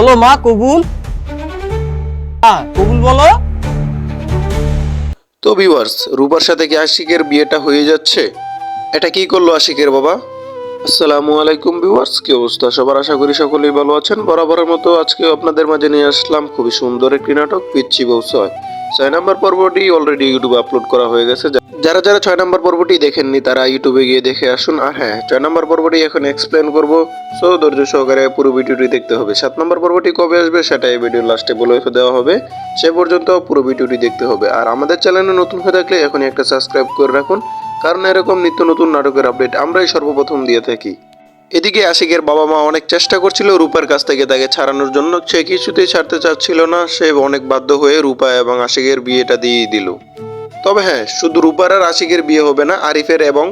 বলো মা, কবুল? হ্যাঁ কবুল বলো। তো ভিউয়ার্স রূপার সাথে কি আশিকের বিয়েটা হয়ে যাচ্ছে? এটা কি করল আশিকের বাবা? আসসালামু আলাইকুম ভিউয়ার্স কি অবস্থা? সবার আশা করি সকলেই ভালো আছেন। বরাবরের মতো আজকে আপনাদের মাঝে নিয়ে আসলাম খুবই সুন্দর একটি নাটক পিচ্ছি বৌসয় ছয় নম্বর পর্বটি অলরেডি ইউটিউবে আপলোড করা হয়ে গেছে। যারা যারা ছয় নম্বর পর্বটি দেখেননি, তারা ইউটিউবে গিয়ে দেখে আসুন। আর হ্যাঁ ছয় নম্বর পর্বটি এখন এক্সপ্লেন করব। সো, ধৈর্য সহকারে পুরো ভিডিওটি দেখতে হবে। সাত নম্বর পর্বটি কবে আসবে সেটা এই লাস্টে বলে দেওয়া হবে। সে পর্যন্ত পুরো ভিডিওটি দেখতে হবে। আর আমাদের চ্যানেলে নতুন হয়ে থাকলে এখনই একটা সাবস্ক্রাইব করে রাখুন। কারণ এরকম নিত্য নতুন নাটকের আপডেট আমরাই সর্বপ্রথম দিয়ে থাকি। এদিকে আশিকের বাবা মা অনেক চেষ্টা করছিল রূপার কাছ থেকে তাকে ছাড়ানোর জন্য, সে কিছুতেই ছাড়তে চাচ্ছিল না। সে অনেক বাধ্য হয়ে রূপা এবং আশিকের বিয়েটা দিয়ে দিল। তবে হ্যাঁ শুধু রূপার আর আশিকের বিয়ে হবে না, আরিফের এবং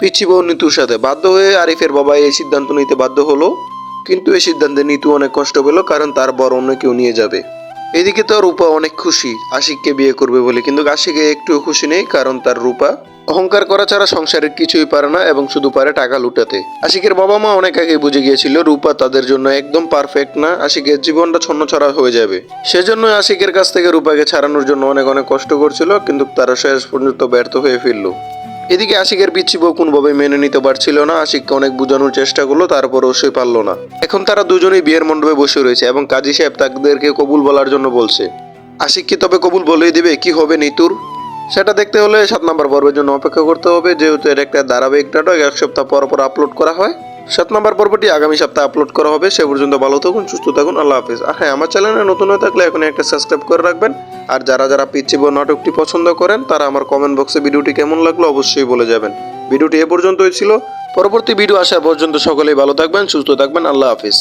পিচি বউ নিতুর সাথে। বাধ্য হয়ে আরিফের বাবা এই সিদ্ধান্ত নিতে বাধ্য হলো, কিন্তু এই সিদ্ধান্তে নিতু অনেক কষ্ট পেল, কারণ তার বর অন্য কেউ নিয়ে যাবে। এদিকে তো রূপা অনেক খুশি, আশিককে বিয়ে করবে বলে, কিন্তু আশিকে একটু খুশি নেই, কারণ তার রূপা অহংকার করা ছাড়া সংসারের কিছুই পারে না এবং শুধু পারে টাকা লুটাতে। আশিকের বাবা মা অনেক আগে বুঝে গিয়েছিল, রূপা তাদের জন্য একদম পারফেক্ট না, আশিকের জীবনটা ছন্ন ছড়া হয়ে যাবে। সেজন্য আশিকের কাছ থেকে রূপাকে ছাড়ানোর জন্য অনেক অনেক কষ্ট করছিল, কিন্তু তারা শেষ পর্যন্ত ব্যর্থ হয়ে ফিরল। এদিকে আশিকের পিচ্ছি বউ কোনোভাবে মেনে নিতে পারছিল না, আশিককে অনেক বোঝানোর চেষ্টা করল, তারপরও সে পারল না। এখন তারা দুজনেই বিয়ের মণ্ডপে বসে রয়েছে এবং কাজী সাহেব তাদেরকে কবুল বলার জন্য বলছে। আশিক কি তবে কবুল বলেই দেবে, কি হবে নিতুর? সেটা দেখতে হলে সাত নম্বর পর্বের জন্য অপেক্ষা করতে হবে। যেহেতু এটা একটা ধারাবাহিক নাটক, এক সপ্তাহ পর পর আপলোড করা হয়। সাত নম্বর পর্বটি আগামী সপ্তাহে আপলোড করা হবে। সে পর্যন্ত ভালো থাকুন, সুস্থ থাকুন, আল্লাহ হাফিজ। আর হ্যাঁ আমার চ্যানেলে নতুন হয়ে থাকলে এখন একটা সাবস্ক্রাইব করে রাখবেন। আর যারা যারা পিচ্ছিব নাটকটি পছন্দ করেন, তারা আমার কমেন্ট বক্সে ভিডিওটি কেমন লাগল অবশ্যই বলে যাবেন। ভিডিওটি এ পর্যন্তই ছিল। পরবর্তী ভিডিও আসা পর্যন্ত সকলেই ভালো থাকবেন, সুস্থ থাকবেন, আল্লাহ হাফিজ।